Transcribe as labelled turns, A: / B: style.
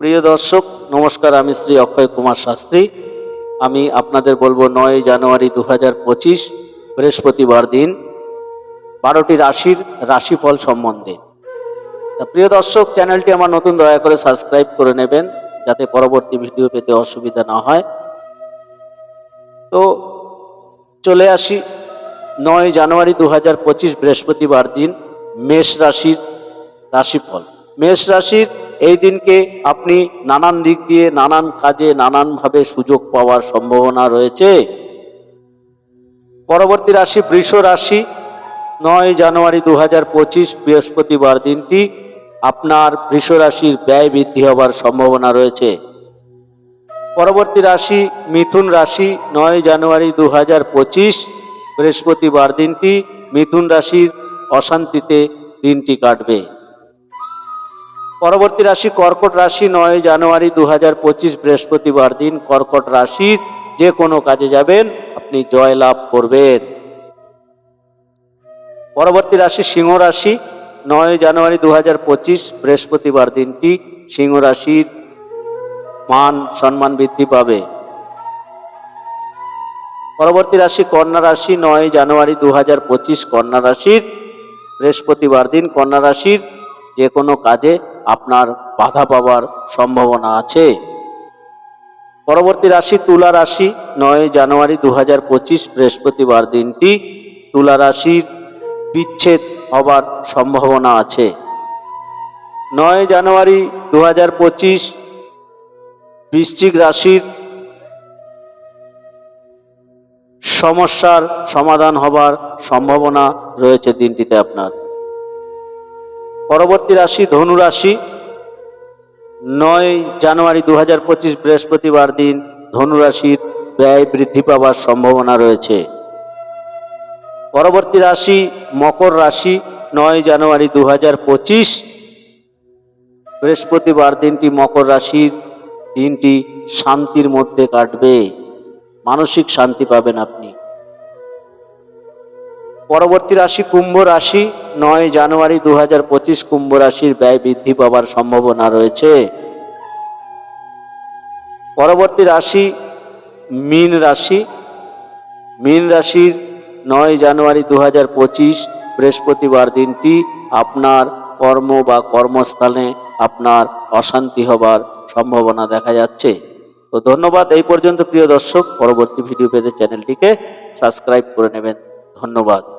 A: প্রিয় দর্শক, নমস্কার, আমি শ্রী অক্ষয় কুমার শাস্ত্রী। আমি আপনাদের বলব নয় জানুয়ারি দু পঁচিশ, বৃহস্পতিবার দিন, বারোটি রাশির রাশিফল সম্বন্ধে। প্রিয় দর্শক, চ্যানেলটি আমার নতুন, দয়া করে সাবস্ক্রাইব করে নেবেন, যাতে পরবর্তী ভিডিও পেতে অসুবিধা না হয়। তো চলে আসি, নয় জানুয়ারি দু হাজার পঁচিশ, বৃহস্পতিবার দিন, মেষ রাশির রাশিফল। মেষ রাশির এই দিনকে আপনি নানান দিক দিয়ে, নানান কাজে, নানানভাবে সুযোগ পাওয়ার সম্ভাবনা রয়েছে। পরবর্তী রাশি বৃষ রাশি। নয় জানুয়ারি দু হাজার পঁচিশ, বৃহস্পতিবার দিনটি আপনার বৃষ রাশির ব্যয় বৃদ্ধি হবার সম্ভাবনা রয়েছে। পরবর্তী রাশি মিথুন রাশি। নয় জানুয়ারি দু হাজার পঁচিশ, বৃহস্পতিবার দিনটি মিথুন রাশির অশান্তিতে দিনটি কাটবে। পরবর্তী রাশি কর্কট রাশি নয় জানুয়ারি দু হাজার পঁচিশ বৃহস্পতিবার দিন। কর্কট রাশির যে কোনো কাজে যাবেন, আপনি জয় লাভ করবেন। পরবর্তী রাশি সিংহ রাশি নয় জানুয়ারি দু হাজার পঁচিশ বৃহস্পতিবার দিনটি সিংহ রাশির মান সম্মান বৃদ্ধি পাবে। পরবর্তী রাশি কন্যা রাশি নয় জানুয়ারি দু হাজার পঁচিশ কন্যা রাশির বৃহস্পতিবার দিন। কন্যা রাশির যে কোনো কাজে আপনার বাধা পাওয়ার সম্ভাবনা আছে। পরবর্তী রাশি তুলা রাশি, নয় জানুয়ারি দু হাজার পঁচিশ বৃহস্পতিবার দিনটি তুলা রাশির বিচ্ছেদ হবার সম্ভাবনা আছে। নয় জানুয়ারি দু হাজার পঁচিশ বৃশ্চিক রাশির সমস্যার সমাধান হবার সম্ভাবনা রয়েছে দিনটিতে আপনার। পরবর্তী রাশি ধনু রাশি। নয় জানুয়ারি দু হাজার পঁচিশ বৃহস্পতিবার দিন ধনু রাশির ব্যয় বৃদ্ধি পাওয়ার সম্ভাবনা রয়েছে। পরবর্তী রাশি মকর রাশি। নয় জানুয়ারি দু হাজার পঁচিশ বৃহস্পতিবার দিনটি মকর রাশির দিনটি শান্তির মধ্যে কাটবে। মানসিক শান্তি পাবেন আপনি। পরবর্তী রাশি কুম্ভ রাশি, নয় জানুয়ারি দু হাজার পঁচিশ কুম্ভ রাশির ব্যয় বৃদ্ধি পাওয়ার সম্ভাবনা রয়েছে। পরবর্তী রাশি মীন রাশি, মীন রাশির নয় জানুয়ারি দু হাজার পঁচিশ বৃহস্পতিবার দিনটি আপনার কর্ম বা কর্মস্থানে আপনার অশান্তি হবার সম্ভাবনা দেখা যাচ্ছে। তো ধন্যবাদ, এই পর্যন্ত প্রিয় দর্শক। পরবর্তী ভিডিও পেতে চ্যানেলটিকে সাবস্ক্রাইব করে নেবেন। ধন্যবাদ।